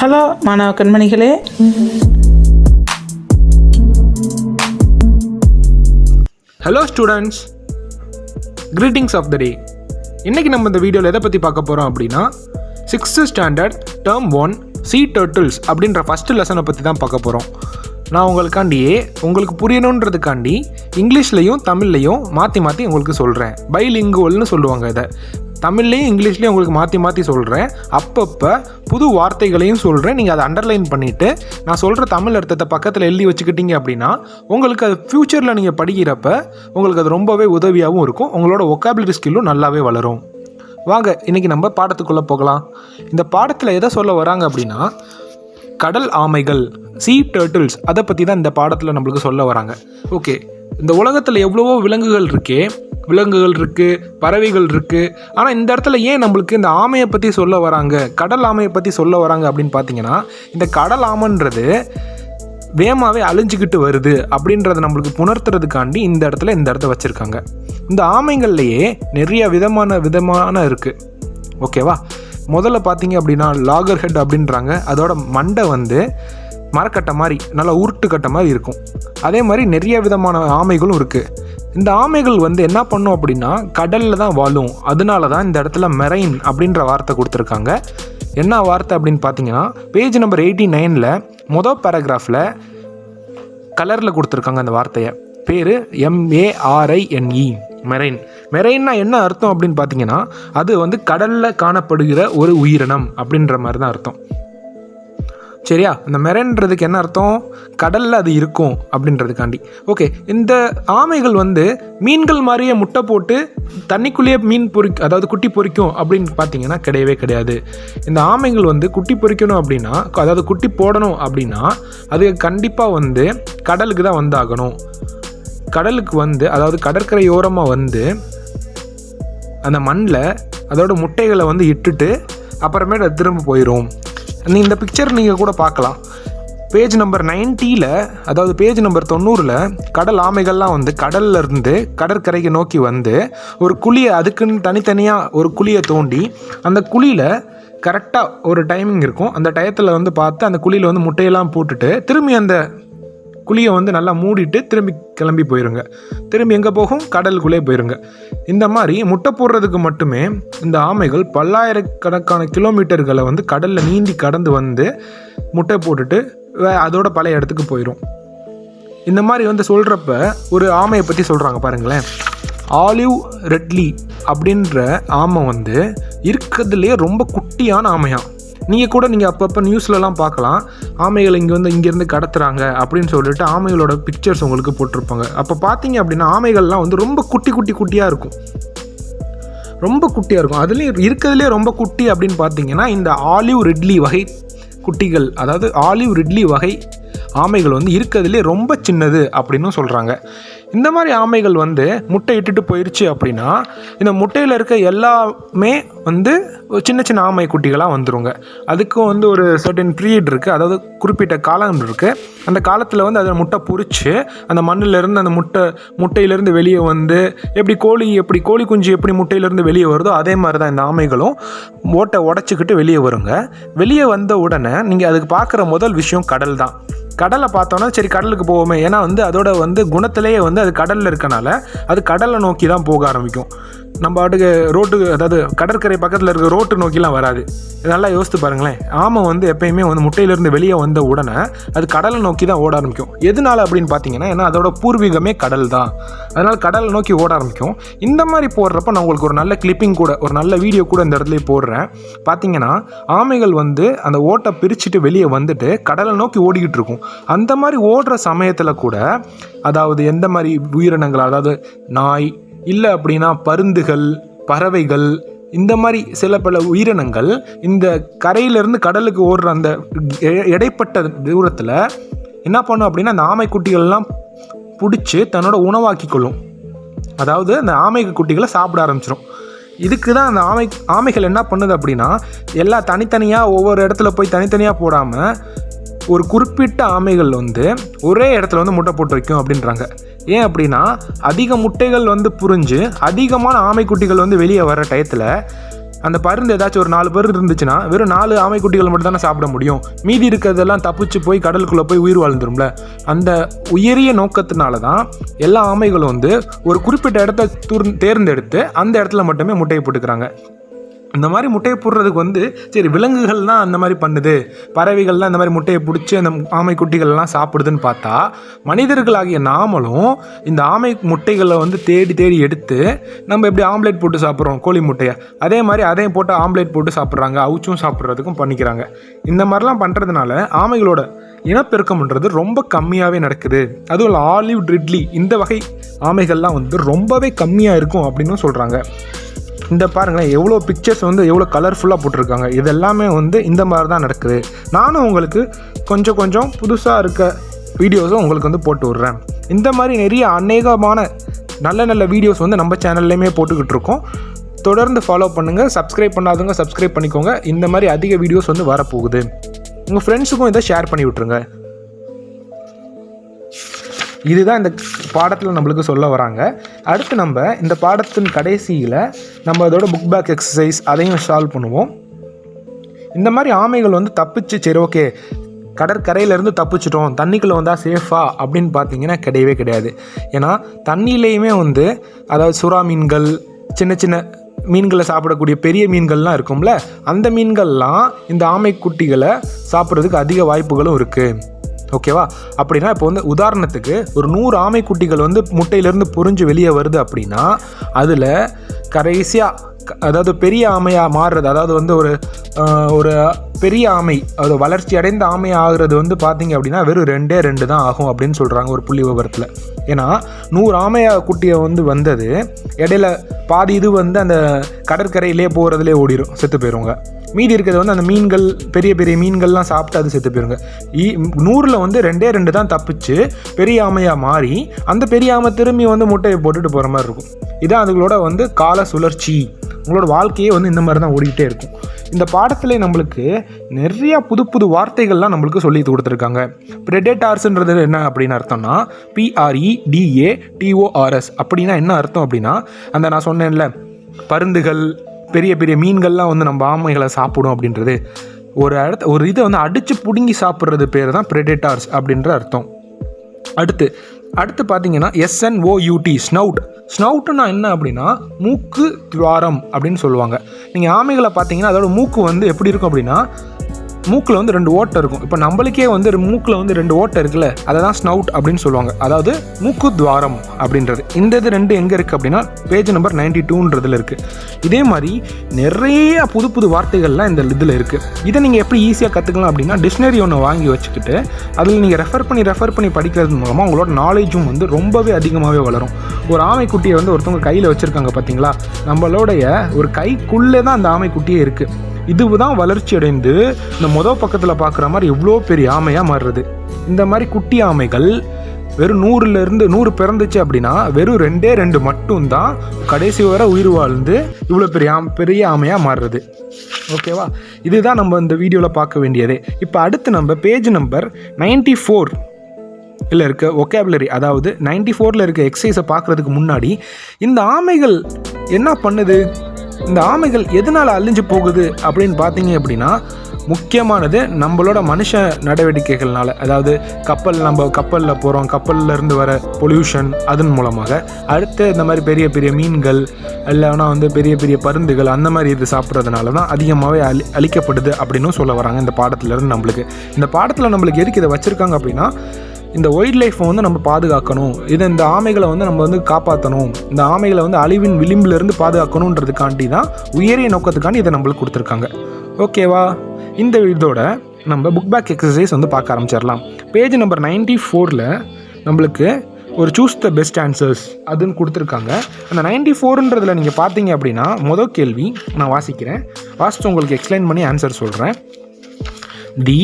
Hello மாணவ கண்மணிகளே. Hello students greetings of the day இன்றைக்கி நம்ம இந்த வீடியோவில் எதை பற்றி பார்க்க போகிறோம் அப்படின்னா sixth standard term one sea turtles அப்படின்ற ஃபஸ்ட்டு லெசனை பற்றி தான் பார்க்க போகிறோம் நான் உங்களுக்காண்டியே உங்களுக்கு புரியணுன்றதுக்காண்டி இங்கிலீஷ்லேயும் தமிழ்லையும் மாற்றி மாற்றி உங்களுக்கு சொல்கிறேன் பைலிங்குவல்னு சொல்லுவாங்க இதை. தமிழ்லேயும் இங்கிலீஷ்லேயும் உங்களுக்கு மாற்றி மாற்றி சொல்கிறேன் அப்பப்போ புது வார்த்தைகளையும் சொல்கிறேன் நீங்கள் அதை அண்டர்லைன் பண்ணிவிட்டு நான் சொல்கிற தமிழ் அர்த்தத்தை பக்கத்தில் எழுதி வச்சுக்கிட்டீங்க அப்படின்னா உங்களுக்கு அது ஃப்யூச்சரில் நீங்கள் படிக்கிறப்ப உங்களுக்கு அது ரொம்பவே உதவியாகவும் இருக்கும். உங்களோட ஒக்காபுலரி ஸ்கில்லும் நல்லாவே வளரும். வாங்க இன்றைக்கி நம்ம பாடத்துக்குள்ளே போகலாம். இந்த பாடத்தில் எதை சொல்ல வராங்க அப்படின்னா கடல் ஆமைகள் சீ டேர்ட்டில்ஸ் அதை பற்றி தான் இந்த பாடத்தில் நம்மளுக்கு சொல்ல வராங்க. ஓகே இந்த உலகத்தில் எவ்வளவோ விலங்குகள் இருக்கே விலங்குகள் இருக்குது பறவைகள் இருக்குது ஆனால் இந்த இடத்துல ஏன் நம்மளுக்கு இந்த ஆமையை பற்றி சொல்ல வராங்க கடல் ஆமையை பற்றி சொல்ல வராங்க அப்படின்னு பார்த்தீங்கன்னா இந்த கடல் ஆமைன்றது வேகமாகவே அழிஞ்சிக்கிட்டு வருது அப்படின்றத நம்மளுக்கு புணர்த்துறதுக்காண்டி இந்த இடத்துல இந்த இடத்த வச்சுருக்காங்க. இந்த ஆமைங்கள்லையே நிறைய விதமான விதமான இருக்குது ஓகேவா? முதல்ல பார்த்தீங்க அப்படின்னா லாகர் ஹெட் அப்படின்றாங்க. அதோட மண்டை வந்து மரக்கட்டை மாதிரி நல்லா உருட்டு கட்டை மாதிரி இருக்கும். அதே மாதிரி நிறைய விதமான ஆமைகளும் இருக்குது இந்த ஆமைகள் வந்து என்ன பண்ணும் அப்படின்னா கடலில் தான் வாழும். அதனால தான் இந்த இடத்துல மெரைன் அப்படின்ற வார்த்தை கொடுத்துருக்காங்க. என்ன வார்த்தை அப்படின்னு பார்த்தீங்கன்னா பேஜ் நம்பர் எயிட்டி நைனில் மொதல் பேராகிராஃபில் கலரில் கொடுத்துருக்காங்க அந்த வார்த்தையை. பேர் எம்ஏஆர்ஐஎன்இ மெரைன். மெரைன்னா என்ன அர்த்தம் அப்படின்னு பார்த்தீங்கன்னா அது வந்து கடலில் காணப்படுகிற ஒரு உயிரினம் அப்படின்ற மாதிரி தான் அர்த்தம். சரியா? இந்த மெரன்றதுக்கு என்ன அர்த்தம்? கடலில் அது இருக்கும் அப்படின்றதுக்காண்டி. ஓகே இந்த ஆமைகள் வந்து மீன்கள் மாதிரியே முட்டை போட்டு தண்ணிக்குள்ளேயே மீன் பொறி அதாவது குட்டி பொரிக்கும் அப்படின்னு பார்த்தீங்கன்னா கிடையவே கிடையாது. இந்த ஆமைகள் வந்து குட்டி பொறிக்கணும் அப்படின்னா அதாவது குட்டி போடணும் அப்படின்னா அது கண்டிப்பாக வந்து கடலுக்கு தான் வந்தாகணும். கடலுக்கு வந்து அதாவது கடற்கரையோரமாக வந்து அந்த மண்ணில் அதோட முட்டைகளை வந்து இட்டுட்டு அப்புறமேட்டு அது திரும்ப போயிடும் நீ இந்த பிக்சர் நீங்கள் கூட பார்க்கலாம். பேஜ் நம்பர் நைன்ட்டியில் அதாவது பேஜ் நம்பர் தொண்ணூறில் கடல் ஆமைகள்லாம் வந்து கடலில் இருந்து கடற்கரைக்கு நோக்கி வந்து ஒரு குழியை அதுக்குன்னு தனித்தனியாக ஒரு குழியை தோண்டி அந்த குழியில் கரெக்டாக ஒரு டைமிங் இருக்கும். அந்த டயத்தில் வந்து பார்த்து அந்த குழியில் வந்து முட்டையெல்லாம் போட்டுட்டு திரும்பி அந்த குழியை வந்து நல்லா மூடிட்டு திரும்பி கிளம்பி போயிருங்க. திரும்பி எங்கே போகும்? கடலுக்குள்ளே போயிருங்க. இந்த மாதிரி முட்டை போடுறதுக்கு மட்டுமே இந்த ஆமைகள் பல்லாயிரக்கணக்கான கிலோமீட்டர்களை வந்து கடலில் நீந்தி கடந்து வந்து முட்டை போட்டுட்டு வே- அதோட பழைய இடத்துக்கு போயிடும் இந்த மாதிரி வந்து சொல்கிறப்ப ஒரு ஆமையை பற்றி சொல்கிறாங்க பாருங்களேன். ஆலிவ் ரெட்லி அப்படின்ற ஆமை வந்து இருக்கிறதுலே ரொம்ப குட்டியான ஆமையாக நீங்கள் கூட நீங்கள் அப்பப்போ நியூஸ்லலாம் பார்க்கலாம். ஆமைகள் இங்கே வந்து இங்கேருந்து கடத்துறாங்க அப்படின்னு சொல்லிட்டு ஆமைகளோட பிக்சர்ஸ் உங்களுக்கு போட்டிருப்பாங்க. அப்போ பார்த்தீங்க அப்படின்னா ஆமைகள்லாம் வந்து ரொம்ப குட்டி குட்டி குட்டியாக இருக்கும். ரொம்ப குட்டியாக இருக்கும். அதுலேயும் இருக்கிறதுலே ரொம்ப குட்டி அப்படின்னு பார்த்தீங்கன்னா இந்த ஆலிவ் ரிட்லி வகை குட்டிகள் அதாவது ஆலிவ் ரிட்லி வகை ஆமைகள் வந்து இருக்கிறதுலே ரொம்ப சின்னது அப்படின்னு சொல்கிறாங்க இந்த மாதிரி ஆமைகள் வந்து முட்டை இட்டுட்டு போயிடுச்சு அப்படின்னா இந்த முட்டையில் இருக்க எல்லாமே வந்து சின்ன சின்ன ஆமை குட்டிகளாக வந்துருங்க. அதுக்கும் வந்து ஒரு சர்டன் பீரியட் இருக்குது அதாவது குறிப்பிட்ட காலம் இருக்குது அந்த காலத்தில் வந்து அதை முட்டை பொறிச்சு அந்த மண்ணிலேருந்து அந்த முட்டை முட்டையிலேருந்து வெளியே வந்து எப்படி கோழி எப்படி கோழி குஞ்சு எப்படி முட்டையிலேருந்து வெளியே வருதோ அதே மாதிரி தான் இந்த ஆமைகளும் ஓட்டை உடச்சிக்கிட்டு வெளியே வருங்க. வெளியே வந்த உடனே நீங்கள் அதுக்கு பார்க்குற முதல் விஷயம் கடல் தான். கடலை பார்த்தோன்னா சரி கடலுக்கு போவோமே. ஏன்னா வந்து அதோட வந்து குணத்திலேயே வந்து அது கடலில் இருக்கனால அது கடலை நோக்கி தான் போக ஆரம்பிக்கும். நம்ம பாட்டுக்கு ரோட்டு அதாவது கடற்கரை பக்கத்தில் இருக்க ரோட்டு நோக்கிலாம் வராது. நல்லா யோசித்து பாருங்களேன். ஆமை வந்து எப்பயுமே வந்து முட்டையிலேருந்து வெளியே வந்த உடனே அது கடலை நோக்கி தான் ஓட ஆரம்பிக்கும். எதனால அப்படின்னு பார்த்தீங்கன்னா ஏன்னா அதோட பூர்வீகமே கடல் தான். அதனால் கடலை நோக்கி ஓட ஆரம்பிக்கும். இந்த மாதிரி போடுறப்ப நான் உங்களுக்கு ஒரு நல்ல கிளிப்பிங் கூட ஒரு நல்ல வீடியோ கூட இந்த இடத்துல போடுறேன். பார்த்தீங்கன்னா ஆமைகள் வந்து அந்த ஓட்டை பிரிச்சுட்டு வெளியே வந்துட்டு கடலை நோக்கி ஓடிக்கிட்டு இருக்கும். அந்த மாதிரி ஓடுற சமயத்தில் கூட அதாவது எந்த மாதிரி உயிரினங்கள் அதாவது நாய் இல்லை அப்படின்னா பருந்துகள் பறவைகள் இந்த மாதிரி சில பல உயிரினங்கள் இந்த கரையிலிருந்து கடலுக்கு ஓடுற அந்த எ- இடைப்பட்ட தூரத்தில் என்ன பண்ணும் அப்படின்னா அந்த ஆமைக்குட்டிகள்லாம் பிடிச்சி தன்னோட உணவாக்கி கொள்ளும் அதாவது அந்த ஆமை குட்டிகளை சாப்பிட ஆரம்பிச்சிடும் இதுக்கு தான் அந்த ஆமை ஆமைகள் என்ன பண்ணுது அப்படின்னா எல்லா தனித்தனியாக ஒவ்வொரு இடத்துல போய் தனித்தனியாக போடாமல் ஒரு குறிப்பிட்ட ஆமைகள் வந்து ஒரே இடத்துல வந்து முட்டை போட்டு வைக்கும் அப்படின்றாங்க. ஏன் அப்படின்னா அதிக முட்டைகள் வந்து புரிஞ்சு அதிகமான ஆமைக்குட்டிகள் வந்து வெளியே வர டயத்தில் அந்த பருந்து ஏதாச்சும் ஒரு நாலு பருந்து இருந்துச்சுன்னா வெறும் நாலு ஆமைக்குட்டிகள் மட்டும் தானே சாப்பிட முடியும். மீதி இருக்கிறதெல்லாம் தப்பிச்சு போய் கடலுக்குள்ளே போய் உயிர் வாழ்ந்துரும்ல. அந்த உயரிய நோக்கத்தினால தான் எல்லா ஆமைகளும் வந்து ஒரு குறிப்பிட்ட இடத்த துர் தேர்ந்தெடுத்து அந்த இடத்துல மட்டுமே முட்டையை போட்டுக்கிறாங்க. இந்த மாதிரி முட்டையை போடுறதுக்கு வந்து சரி விலங்குகள்லாம் அந்த மாதிரி பண்ணுது. பறவைகள்லாம் இந்த மாதிரி முட்டையை பிடிச்சி அந்த ஆமை குட்டிகள்லாம் சாப்பிடுதுன்னு பார்த்தா மனிதர்களாகிய நாமளும் இந்த ஆமை முட்டைகளை வந்து தேடி தேடி எடுத்து நம்ம எப்படி ஆம்லேட் போட்டு சாப்பிட்றோம் கோழி முட்டையை? அதே மாதிரி அதையும் போட்டு ஆம்லேட் போட்டு சாப்பிட்றாங்க அவுச்சும் சாப்பிட்றதுக்கும் பண்ணிக்கிறாங்க. இந்த மாதிரிலாம் பண்ணுறதுனால ஆமைகளோட இனப்பெருக்கம்ன்றது ரொம்ப கம்மியாகவே நடக்குது. அதுவும் ஆலிவ் ட்ரிட்லி இந்த வகை ஆமைகள்லாம் வந்து ரொம்பவே கம்மியாக இருக்கும் அப்படின்னு சொல்கிறாங்க இந்த பாருங்களேன் எவ்வளோ பிக்சர்ஸ் வந்து எவ்வளோ கலர்ஃபுல்லாக போட்டிருக்காங்க. இது எல்லாமே வந்து இந்த மாதிரி தான் நடக்குது. நானும் உங்களுக்கு கொஞ்சம் கொஞ்சம் புதுசாக இருக்க வீடியோஸும் உங்களுக்கு வந்து போட்டு விட்றேன். இந்த மாதிரி நிறைய அநேகமான நல்ல நல்ல வீடியோஸ் வந்து நம்ம சேனல்லையுமே போட்டுக்கிட்டு இருக்கோம். தொடர்ந்து ஃபாலோ பண்ணுங்கள் சப்ஸ்கிரைப் பண்ணாதவங்க சப்ஸ்கிரைப் பண்ணிக்கோங்க. இந்த மாதிரி அதிக வீடியோஸ் வந்து வரப்போகுது. உங்கள் ஃப்ரெண்ட்ஸுக்கும் இதை ஷேர் பண்ணி விட்ருங்க இதுதான் இந்த பாடத்தில் நம்மளுக்கு சொல்ல வராங்க. அடுத்து நம்ம இந்த பாடத்தின் கடைசியில் நம்ம அதோட புக் பேக் எக்ஸசைஸ் அதையும் சால்வ் பண்ணுவோம். இந்த மாதிரி ஆமைகள் வந்து தப்பிச்சு சரி ஓகே கடற்கரையிலேருந்து தப்பிச்சிட்டோம் தண்ணிக்குள்ளே வந்தால் சேஃபா அப்படின்னு பார்த்தீங்கன்னா கிடையவே கிடையாது. ஏன்னா தண்ணியிலையுமே வந்து அதாவது சுறா மீன்கள் சின்ன சின்ன மீன்களை சாப்பிடக்கூடிய பெரிய மீன்கள்லாம் இருக்கும்ல அந்த மீன்கள்லாம் இந்த ஆமைக்குட்டிகளை சாப்பிட்றதுக்கு அதிக வாய்ப்புகளும் இருக்குது ஓகேவா? அப்படின்னா இப்போ வந்து உதாரணத்துக்கு ஒரு நூறு ஆமைக்குட்டிகள் வந்து முட்டையிலேருந்து பொறிஞ்சு வெளியே வருது அப்படின்னா அதில் கடைசியாக அதாவது பெரிய ஆமையாக மாறுறது அதாவது வந்து ஒரு ஒரு பெரிய ஆமை அது வளர்ச்சி அடைந்த ஆமை ஆகிறது வந்து பார்த்தீங்க அப்படின்னா வெறும் ரெண்டே ரெண்டு தான் ஆகும் அப்படின்னு சொல்கிறாங்க ஒரு புள்ளி விவரத்தில். ஏன்னா நூறு ஆமையா குட்டியை வந்து வந்தது இடையில பாதி இது வந்து அந்த கடற்கரையிலே போகிறதுலே ஓடிடும் செத்து போயிடுவாங்க மீதி இருக்கிறது வந்து அந்த மீன்கள் பெரிய பெரிய மீன்கள்லாம் சாப்பிட்டு அது செத்து போயிருங்க. நூறில் வந்து ரெண்டே ரெண்டு தான் தப்பிச்சு பெரிய ஆமையாக மாறி அந்த பெரிய ஆமை திரும்பி வந்து முட்டையை போட்டுட்டு போகிற மாதிரி இருக்கும். இதான் அதுகளோட வந்து கால சுழற்சி. உங்களோட வாழ்க்கையே வந்து இந்த மாதிரி தான் ஓடிக்கிட்டே இருக்கும். இந்த பாடத்தில் நம்மளுக்கு நிறையா புது புது வார்த்தைகள்லாம் நம்மளுக்கு சொல்லி கொடுத்துருக்காங்க. ப்ரெடேட்டார்ஸ்ன்றது என்ன அப்படின்னு அர்த்தம்னா பிஆர்இ டிஏ டிஓஆர்எஸ் அப்படின்னா என்ன அர்த்தம் அப்படின்னா அந்த நான் சொன்னேன்ல பருந்துகள் பெரிய பெரிய மீன்கள்லாம் வந்து நம்ம ஆமைகளை சாப்பிடும் அப்படின்றது ஒரு இடத்த ஒரு இதை வந்து அடித்து பிடுங்கி சாப்பிட்றது பேர் தான் ப்ரெடேட்டார்ஸ் அப்படின்ற அர்த்தம். அடுத்து அடுத்து பார்த்தீங்கன்னா எஸ்என்ஓயூடி ஸ்னவுட் ஸ்னவுட்னா என்ன அப்படின்னா மூக்கு துவாரம் அப்படின்னு சொல்லுவாங்க. நீங்கள் ஆமைகளை பார்த்தீங்கன்னா அதோட மூக்கு வந்து எப்படி இருக்கும் அப்படின்னா மூக்கில் வந்து ரெண்டு ஓட்டை இருக்கும். இப்போ நம்மளுக்கே வந்து மூக்கில் வந்து ரெண்டு ஓட்டை இருக்குல்ல அதை தான் ஸ்னவுட் அப்படின்னு சொல்லுவாங்க. அதாவது மூக்கு துவாரம் அப்படின்றது. இந்த இது ரெண்டு எங்கே இருக்குது அப்படின்னா பேஜ் நம்பர் நைன்டி டூன்றதுல இருக்குது இதே மாதிரி நிறைய புது புது வார்த்தைகள்லாம் இந்த இதில் இருக்குது இதை நீங்கள் எப்படி ஈஸியாக கற்றுக்கலாம் அப்படின்னா டிக்ஷனரி ஒன்று வாங்கி வச்சுக்கிட்டு அதில் நீங்கள் ரெஃபர் பண்ணி ரெஃபர் பண்ணி படிக்கிறது மூலமாக உங்களோட நாலேஜும் வந்து ரொம்பவே அதிகமாகவே வளரும். ஒரு ஆமைக்குட்டியை வந்து ஒருத்தவங்க கையில் வச்சுருக்காங்க பார்த்தீங்களா நம்மளோடைய ஒரு கைக்குள்ளே தான் அந்த ஆமைக்குட்டியே இருக்குது இதுதான் வளர்ச்சி அடைந்து இந்த மொதல் பக்கத்தில் பார்க்குற மாதிரி எவ்வளோ பெரிய ஆமையாக மாறுறது. இந்த மாதிரி குட்டி ஆமைகள் வெறும் நூறுலேருந்து நூறு பிறந்துச்சு அப்படின்னா வெறும் ரெண்டே ரெண்டு மட்டும்தான் கடைசி வரை உயிர் வாழ்ந்து இவ்வளோ பெரிய பெரிய ஆமையாக மாறுறது. ஓகேவா? இதுதான் நம்ம இந்த வீடியோவில் பார்க்க வேண்டியது. இப்போ அடுத்து நம்ம பேஜ் நம்பர் நைன்டி ஃபோர் இல்லை இருக்க ஒகேபுலரி அதாவது நைன்டி ஃபோரில் இருக்க எக்ஸசைஸை பார்க்குறதுக்கு முன்னாடி இந்த ஆமைகள் என்ன பண்ணுது? இந்த ஆமைகள் எதனால் அழிஞ்சு போகுது அப்படின்னு பார்த்தீங்க அப்படின்னா முக்கியமானது நம்மளோட மனுஷ நடவடிக்கைகள்னால. அதாவது கப்பல் நம்ம கப்பலில் போகிறோம் கப்பலில் இருந்து வர பொல்யூஷன் அதன் மூலமாக. அடுத்து இந்த மாதிரி பெரிய பெரிய மீன்கள் இல்லைன்னா வந்து பெரிய பெரிய பருந்துகள் அந்த மாதிரி இது சாப்பிட்றதுனால தான் அதிகமாகவே அழி அழிக்கப்படுது அப்படின்னு சொல்ல வராங்க இந்த பாடத்துலேருந்து நம்மளுக்கு. இந்த பாடத்தில் நம்மளுக்கு எதுக்கு இதை வச்சுருக்காங்க அப்படின்னா இந்த ஒயில்ட் லைஃப்பை வந்து நம்ம பாதுகாக்கணும். இதை இந்த ஆமைகளை வந்து நம்ம வந்து காப்பாற்றணும் இந்த ஆமைகளை வந்து அழிவின் விளிம்பிலிருந்து பாதுகாக்கணுன்றதுக்காண்டி தான் உயரிய நோக்கத்துக்காண்டி இதை நம்மளுக்கு கொடுத்துருக்காங்க. ஓகேவா இந்த இதோட நம்ம புக் பேக் எக்ஸசைஸ் வந்து பார்க்க ஆரம்பிச்சிடலாம். பேஜ் நம்பர் நைன்டி ஃபோரில் நம்மளுக்கு ஒரு சூஸ் த பெஸ்ட் ஆன்சர்ஸ் அதுன்னு கொடுத்துருக்காங்க. அந்த நைன்டி ஃபோருன்றதில் நீங்கள் பார்த்தீங்க அப்படின்னா மொதல் கேள்வி நான் வாசிக்கிறேன். வாசித்து உங்களுக்கு எக்ஸ்பிளைன் பண்ணி ஆன்சர் சொல்கிறேன் தி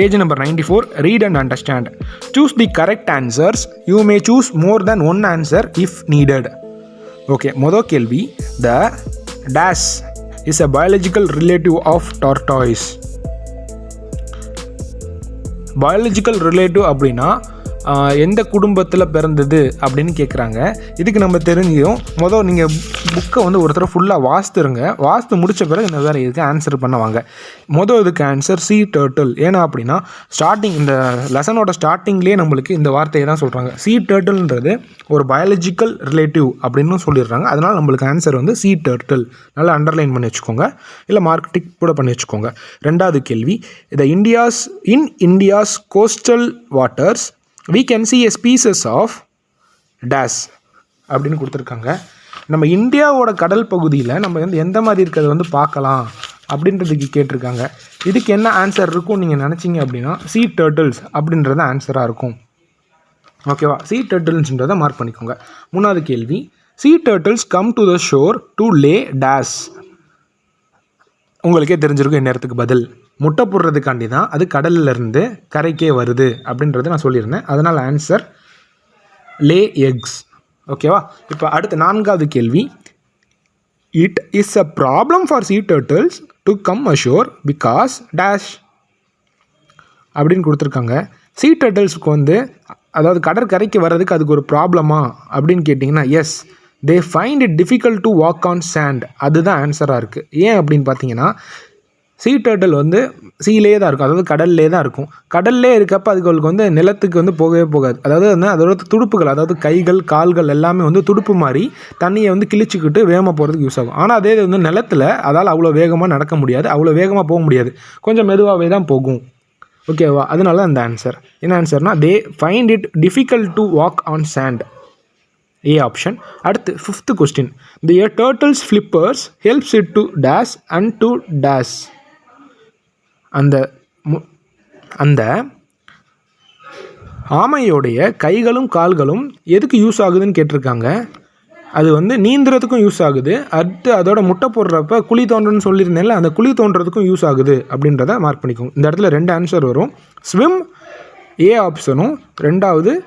Page number 94 Read and understand. Choose the correct answers. You may choose more than one answer if needed. Okay, மொதல் கேள்வி The dash is a biological relative of tortoise. Biological relative அப்படின்னா ஆஹ், எந்த குடும்பத்தில் பிறந்தது அப்படின்னு கேட்குறாங்க இதுக்கு நம்ம தெரிஞ்சும் மொதல் நீங்கள் புக்கை வந்து ஒருத்தர் ஃபுல்லாக வாசித்துருங்க. வாசித்து முடித்த பிறகு இந்த வேறு இதுக்கு ஆன்சர் பண்ணுவாங்க. மொதல் இதுக்கு ஆன்சர் சி டேர்ட்டில் ஏன்னா அப்படின்னா ஸ்டார்டிங் இந்த லெசனோட ஸ்டார்டிங்லேயே நம்மளுக்கு இந்த வார்த்தையை தான் சொல்கிறாங்க சி டேர்ட்டில்ன்றது ஒரு பயாலஜிக்கல் ரிலேட்டிவ் அப்படின்னு சொல்லிடுறாங்க. அதனால் நம்மளுக்கு ஆன்சர் வந்து சி டேர்ட்டில் நல்லா அண்டர்லைன் பண்ணி வச்சுக்கோங்க. இல்லை மார்க் டிக் கூட பண்ணி வச்சுக்கோங்க. ரெண்டாவது கேள்வி இந்த India's in India's coastal waters we can see a species of dash அப்படின்னு கொடுத்துருக்காங்க. நம்ம இந்தியாவோட கடல் பகுதியில் நம்ம வந்து எந்த மாதிரி இருக்கிறத வந்து பார்க்கலாம் அப்படின்றதுக்கு கேட்டிருக்காங்க. இதுக்கு என்ன ஆன்சர் இருக்கும் நீங்கள் நினச்சிங்க அப்படின்னா சீ டேர்ட்டில்ஸ் அப்படின்றது ஆன்சராக இருக்கும். ஓகேவா சீ டேர்ட்டில்ஸ்ன்றதை மார்க் பண்ணிக்கோங்க. மூணாவது கேள்வி. Sea turtles come to the shore to lay dash உங்களுக்கே தெரிஞ்சிருக்கும் இந்நேரத்துக்கு பதில். முட்டை போடுறதுக்காண்டி தான் அது கடல்ல இருந்து கரைக்கே வருது அப்படின்றத நான் சொல்லியிருந்தேன். அதனால் ஆன்சர் லே எக்ஸ் ஓகேவா இப்போ அடுத்த நான்காவது கேள்வி. It is a problem for sea turtles to come ashore because dash அப்படின்னு கொடுத்துருக்காங்க. சீ டர்ட்டில்ஸ்க்கு வந்து அதாவது கடற்கரைக்கு வர்றதுக்கு அதுக்கு ஒரு ப்ராப்ளமா அப்படின்னு கேட்டிங்கன்னா yes they find it difficult to walk on sand அதுதான் ஆன்சராக இருக்குது ஏன் அப்படின்னு பார்த்தீங்கன்னா சீ டர்ட்டில் வந்து சீலே தான் இருக்கும். அதாவது கடல்லே தான் இருக்கும். கடல்லே இருக்கப்ப அதுகளுக்கு வந்து நிலத்துக்கு வந்து போகவே போகாது. அதாவது வந்து அதோட துடுப்புகள் அதாவது கைகள் கால்கள் எல்லாமே வந்து துடுப்பு மாதிரி தண்ணியை வந்து கிழிச்சிக்கிட்டு வேகமாக போகிறதுக்கு யூஸ் ஆகும். ஆனால் அதே இது வந்து நிலத்தில் அதால் அவ்வளோ வேகமாக நடக்க முடியாது. அவ்வளோ வேகமாக போக முடியாது. கொஞ்சம் மெதுவாகவே தான் போகும். ஓகேவா அதனால அந்த ஆன்சர் என்ன ஆன்சர்னா they find it difficult to walk on sand A option அடுத்து fifth question the turtles flippers helps it to dash and to dash அந்த மு- அந்த ஆமையோடைய கைகளும் கால்களும் எதுக்கு யூஸ் ஆகுதுன்னு கேட்டிருக்காங்க. அது வந்து நீந்துறதுக்கும் யூஸ் ஆகுது. அடுத்து அதோட முட்டை போடுறப்ப குழி தோன்றன்னு சொல்லியிருந்தேன்ல அந்த குழி தோன்றதுக்கும் யூஸ் ஆகுது அப்படின்றத மார்க் பண்ணிக்கோங்க. இந்த இடத்துல ரெண்டு ஆன்சர் வரும். ஸ்விம் ஏ ஆப்ஷனும் ரெண்டாவது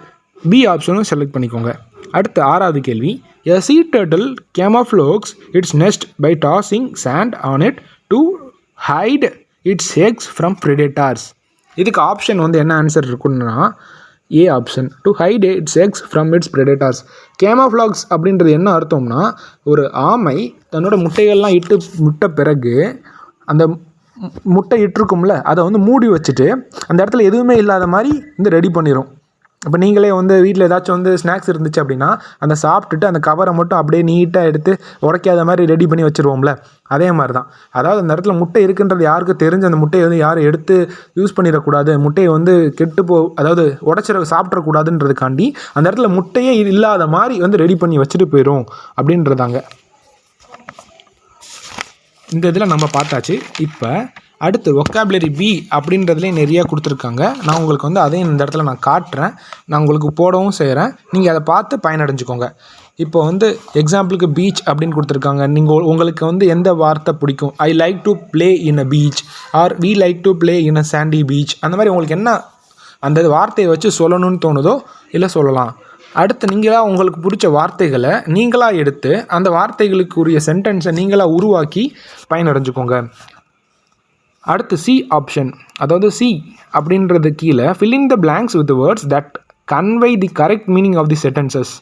பி ஆப்ஷனும் செலக்ட் பண்ணிக்கோங்க. அடுத்து ஆறாவது கேள்வி. A sea turtle camouflages its nest by tossing sand on it to hide its sacks from predators இதுக்கு ஆப்ஷன் வந்து என்ன ஆன்சர் இருக்குன்னா A option to hide its eggs from its predators camouflages அப்படின்றது என்ன அர்த்தம்னா ஒரு ஆமை தன்னோட முட்டைகள்லாம் இட்டு முட்டை பிறகு அந்த முட்டை இட்டிருக்கும்ல அதை வந்து மூடி வச்சுட்டு அந்த இடத்துல எதுவுமே இல்லாத மாதிரி வந்து ரெடி பண்ணிடும் இப்போ நீங்களே வந்து வீட்டில் ஏதாச்சும் வந்து ஸ்நாக்ஸ் இருந்துச்சு அப்படின்னா அந்த சாப்பிட்டுட்டு அந்த கவரை மட்டும் அப்படியே நீட்டாக எடுத்து உடைக்காத மாதிரி ரெடி பண்ணி வச்சுருவோம்ல. அதே மாதிரி தான் அதாவது அந்த இடத்துல முட்டை இருக்குன்றது யாருக்கு தெரிஞ்சு அந்த முட்டையை வந்து யாரும் எடுத்து யூஸ் பண்ணிடக்கூடாது. முட்டையை வந்து கெட்டு போ அதாவது உடச்சிட சாப்பிட்றக்கூடாதுன்றதுக்காண்டி அந்த இடத்துல முட்டையே இல்லாத மாதிரி வந்து ரெடி பண்ணி வச்சுட்டு போயிடும் அப்படின்றதாங்க. இந்த இதில் நம்ம பார்த்தாச்சு. இப்போ அடுத்து ஒக்காபுலரி பி அப்படின்றதுலேயே நிறையா கொடுத்துருக்காங்க. நான் உங்களுக்கு வந்து அதையும் இந்த இடத்துல நான் காட்டுறேன். நான் உங்களுக்கு போடவும் செய்கிறேன் நீங்கள் அதை பார்த்து பயனடைஞ்சுக்கோங்க. இப்போ வந்து எக்ஸாம்பிளுக்கு பீச் அப்படின்னு கொடுத்துருக்காங்க. நீங்கள் உங்களுக்கு வந்து எந்த வார்த்தை பிடிக்கும்? I like to play in a beach or we like to play in a sandy beach அந்த மாதிரி உங்களுக்கு என்ன அந்த வார்த்தையை வச்சு சொல்லணும்னு தோணுதோ இல்லை சொல்லலாம். அடுத்து நீங்களாக உங்களுக்கு பிடிச்ச வார்த்தைகளை நீங்களாக எடுத்து அந்த வார்த்தைகளுக்குரிய சென்டென்ஸை நீங்களாக உருவாக்கி பயனடைஞ்சுக்கோங்க. அடுத்து சி ஆப்ஷன் அதாவது சி அப்படின்றது கீழே fill in the blanks with words that that the correct meaning of the sentences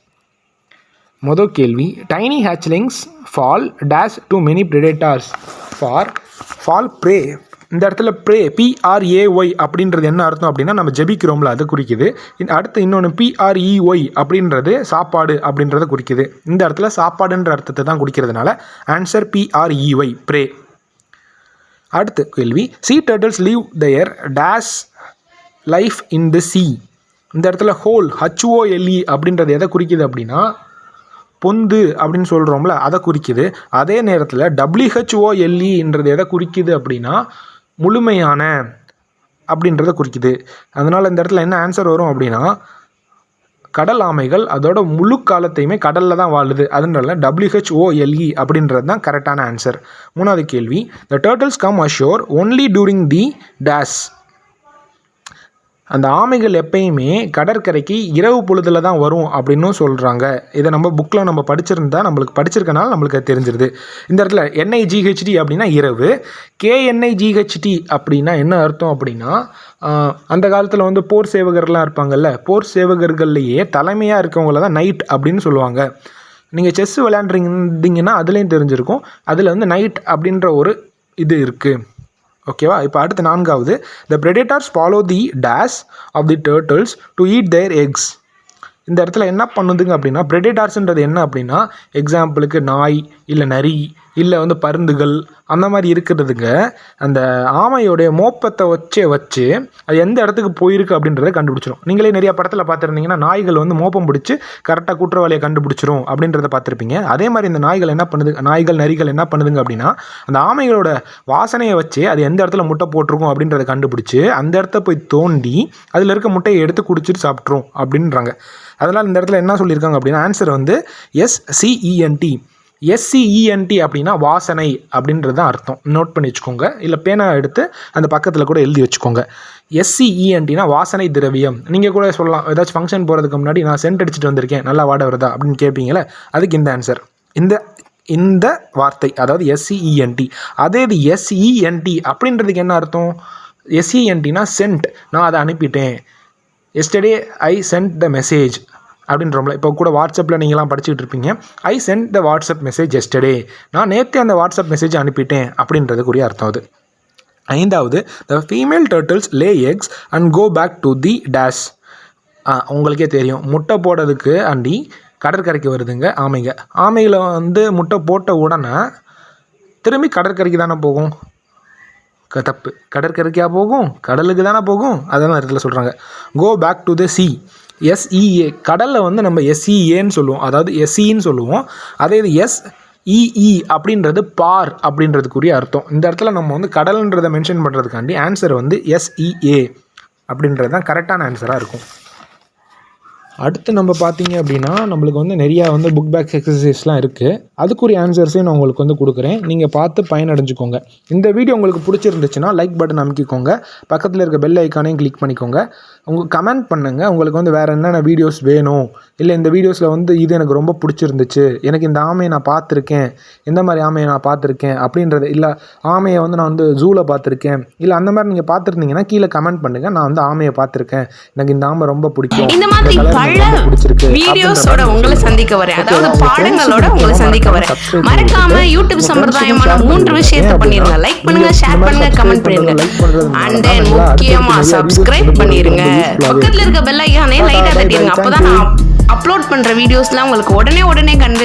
மொதல் கேள்வி tiny hatchlings fall dash to many predators for fall prey இந்த இடத்துல ப்ரே பிஆர்ஏஒய் அப்படின்றது என்ன அர்த்தம் அப்படின்னா நம்ம ஜெபிக்கிறோம்ல அது குறிக்குது. அடுத்து இன்னொன்று பிஆர்இஒய் அப்படின்றது சாப்பாடு அப்படின்றத குறிக்குது. இந்த இடத்துல சாப்பாடுன்ற அர்த்தத்தை தான் குறிக்கிறதுனால answer P R E Y prey அடுத்து கேள்வி sea turtles leave their dash life in the sea இந்த இடத்துல ஹோல் ஹச்ஓஎல்இ அப்படின்றது எதை குறிக்குது அப்படின்னா பொந்து அப்படின்னு சொல்கிறோம்ல அதை குறிக்குது. அதே நேரத்தில் டபிள்யூஹெச்ஓஎல்இன்றது எதை குறிக்குது அப்படின்னா முழுமையான அப்படின்றத குறிக்குது. அதனால் இந்த இடத்துல என்ன ஆன்சர் வரும் அப்படின்னா கடல் ஆமைகள் அதோட முழு காலத்தையுமே கடலில் தான் வாழுது. அதனால டபிள்யூஹெச்ஓஎல்இ அப்படின்றது தான் கரெக்டான ஆன்சர் மூணாவது கேள்வி the turtles come ashore only during the dash அந்த ஆமைகள் எப்பயுமே கடற்கரைக்கு இரவு பொழுதில் தான் வரும் அப்படின்னும் சொல்கிறாங்க இதை நம்ம புக்கில் நம்ம படிச்சிருந்தா நம்மளுக்கு படிச்சிருக்கனால நம்மளுக்கு அது தெரிஞ்சிருது. இந்த இடத்துல என்ஐஜிஹெச்டி அப்படின்னா இரவு கேஎன்ஐஜிஹெச்டி அப்படின்னா என்ன அர்த்தம் அப்படின்னா அந்த காலத்தில் வந்து போர் சேவகர்லாம் இருப்பாங்கல்ல போர் சேவகர்கள்லேயே தலைமையாக இருக்கவங்கள தான் நைட் அப்படின்னு சொல்லுவாங்க. நீங்கள் செஸ் விளையாண்டுருந்தீங்கன்னா அதுலேயும் தெரிஞ்சிருக்கும். அதில் வந்து நைட் அப்படின்ற ஒரு இது இருக்குது ஓகேவா இப்போ அடுத்து நான்காவது. The predators follow the dash of the turtles to eat their eggs இந்த இடத்துல என்ன பண்ணுதுங்க அப்படின்னா பிரெடேட்டார்ஸ்ன்றது என்ன அப்படின்னா எக்ஸாம்பிளுக்கு நாய் இல்லை நரி இல்லை வந்து பருந்துகள் அந்த மாதிரி இருக்கிறதுங்க அந்த ஆமையோடைய மோப்பத்தை வச்சே வச்சு அது எந்த இடத்துக்கு போயிருக்கு அப்படின்றத கண்டுபிடிச்சிரும். நீங்களே நிறையா படத்தில் பார்த்துருந்தீங்கன்னா நாய்கள் வந்து மோப்பம் பிடிச்சி கரெக்டாக குற்றவாளியை கண்டுபிடிச்சிரும் அப்படின்றத பார்த்துருப்பீங்க. அதே மாதிரி இந்த நாய்கள் என்ன பண்ணுது நாய்கள் நரிகள் என்ன பண்ணுதுங்க அப்படின்னா அந்த ஆமைகளோட வாசனையை வச்சு அது எந்த இடத்துல முட்டை போட்டிருக்கும் அப்படின்றத கண்டுபிடிச்சி அந்த இடத்த போய் தோண்டி அதில் இருக்க முட்டையை எடுத்து குடிச்சிட்டு சாப்பிட்ரும் அப்படின்றாங்க. அதனால் இந்த இடத்துல என்ன சொல்லியிருக்காங்க அப்படின்னா ஆன்சர் வந்து எஸ்சிஇஎன்டி எஸ்சிஇஎன்டி அப்படின்னா வாசனை அப்படின்றது தான் அர்த்தம். நோட் பண்ணி வச்சுக்கோங்க. இல்லை பேனா எடுத்து அந்த பக்கத்தில் கூட எழுதி வச்சுக்கோங்க. எஸ்சிஇஎன்டினா வாசனை திரவியம். நீங்கள் கூட சொல்லலாம். ஏதாச்சும் ஃபங்க்ஷன் போகிறதுக்கு முன்னாடி நான் சென்ட் அடிச்சுட்டு வந்திருக்கேன். நல்லா வாட வருதா அப்படின்னு கேட்பீங்களே அதுக்கு இந்த ஆன்சர் இந்த இந்த வார்த்தை அதாவது எஸ்சிஇஎன்டி அதே இது எஸ்இஎன்டி அப்படின்றதுக்கு என்ன அர்த்தம்? எஸ்இஎன்டினா சென்ட் நான் அதை அனுப்பிட்டேன். Yesterday I sent the message அப்படின்றோம்ல. இப்போ கூட வாட்ஸ்அப்பில் நீங்களாம் படிச்சுட்டு இருப்பீங்க I sent the WhatsApp message yesterday நான் நேற்று அந்த வாட்ஸ்அப் மெசேஜ் அனுப்பிட்டேன் அப்படின்றதுக்குரிய அர்த்தம் அது. ஐந்தாவது the female turtles lay eggs and go back to the dash உங்களுக்கே தெரியும். முட்டை போடுறதுக்கு அண்டி கடற்கரைக்கு வருதுங்க ஆமைங்க. ஆமைகளை வந்து முட்டை போட்ட உடனே திரும்பி கடற்கரைக்கு தானே போகும்? க- தப்பு. கடற்கரைக்காக போகும்? கடலுக்கு தானே போகும்? அதான் இடத்துல சொல்கிறாங்க go back to the sea S E A கடலில் வந்து நம்ம எஸ்இஏன்னு சொல்லுவோம். அதாவது எஸ்இன்னு சொல்லுவோம். அதே இது எஸ் இஇ அப்படின்றது பார் அப்படின்றதுக்குரிய அர்த்தம். இந்த இடத்துல நம்ம வந்து கடல்ன்றதை மென்ஷன் பண்ணுறதுக்காண்டி ஆன்சர் வந்து எஸ்இஏ அப்படின்றது தான் கரெக்டான ஆன்சராக இருக்கும். அடுத்து நம்ம பார்த்தீங்க அப்படின்னா நம்மளுக்கு வந்து நிறையா வந்து புக் பேக் எக்ஸசைஸ்லாம் இருக்குது அதுக்குரிய ஆன்சர்ஸையும் நான் உங்களுக்கு வந்து கொடுக்குறேன். நீங்கள் பார்த்து பயனடைஞ்சுக்கோங்க. இந்த வீடியோ உங்களுக்கு பிடிச்சிருந்துச்சுன்னா லைக் பட்டன் அமைக்கிக்கோங்க. பக்கத்தில் இருக்க பெல் ஐக்கானையும் கிளிக் பண்ணிக்கோங்க. உங்கள் கமெண்ட் பண்ணுங்கள் உங்களுக்கு வந்து வேறு என்னென்ன வீடியோஸ் வேணும்? இல்லை இந்த வீடியோஸில் வந்து இது எனக்கு ரொம்ப பிடிச்சிருந்துச்சு. எனக்கு இந்த ஆமையை நான் பார்த்துருக்கேன். எந்த மாதிரி ஆமையை நான் பார்த்துருக்கேன் அப்படின்றது இல்லை ஆமையை வந்து நான் வந்து ஜூவில் பார்த்துருக்கேன். இல்லை அந்த மாதிரி நீங்கள் பார்த்துருந்தீங்கன்னா கீழே கமெண்ட் பண்ணுங்கள் நான் வந்து ஆமையை பார்த்துருக்கேன். எனக்கு இந்த ஆமை ரொம்ப பிடிக்கும். இந்த மாதிரி பல வீடியோஸோட உங்களை சந்திக்க வரேன். அதாவது பாடங்களோட உங்களை க்கு சந்திக்க வரேன். மறக்காம யூடியூப் சம்பிரதாயமான மூன்று விஷயத்தை. பண்ணிருங்க. லைக் பண்ணுங்க ஷேர் பண்ணுங்க கமெண்ட் பண்ணிருங்க. அண்ட் முக்கியமா சப்ஸ்கிரைப் பண்ணிருங்க. பக்கத்துல இருக்க பெல் ஐக்கானே லைட்டா தட்டிடுங்க அப்பதான். நான் அப்லோட் பண்ற வீடியோஸ்லாம் உங்களுக்கு உடனே உடனே கண்டு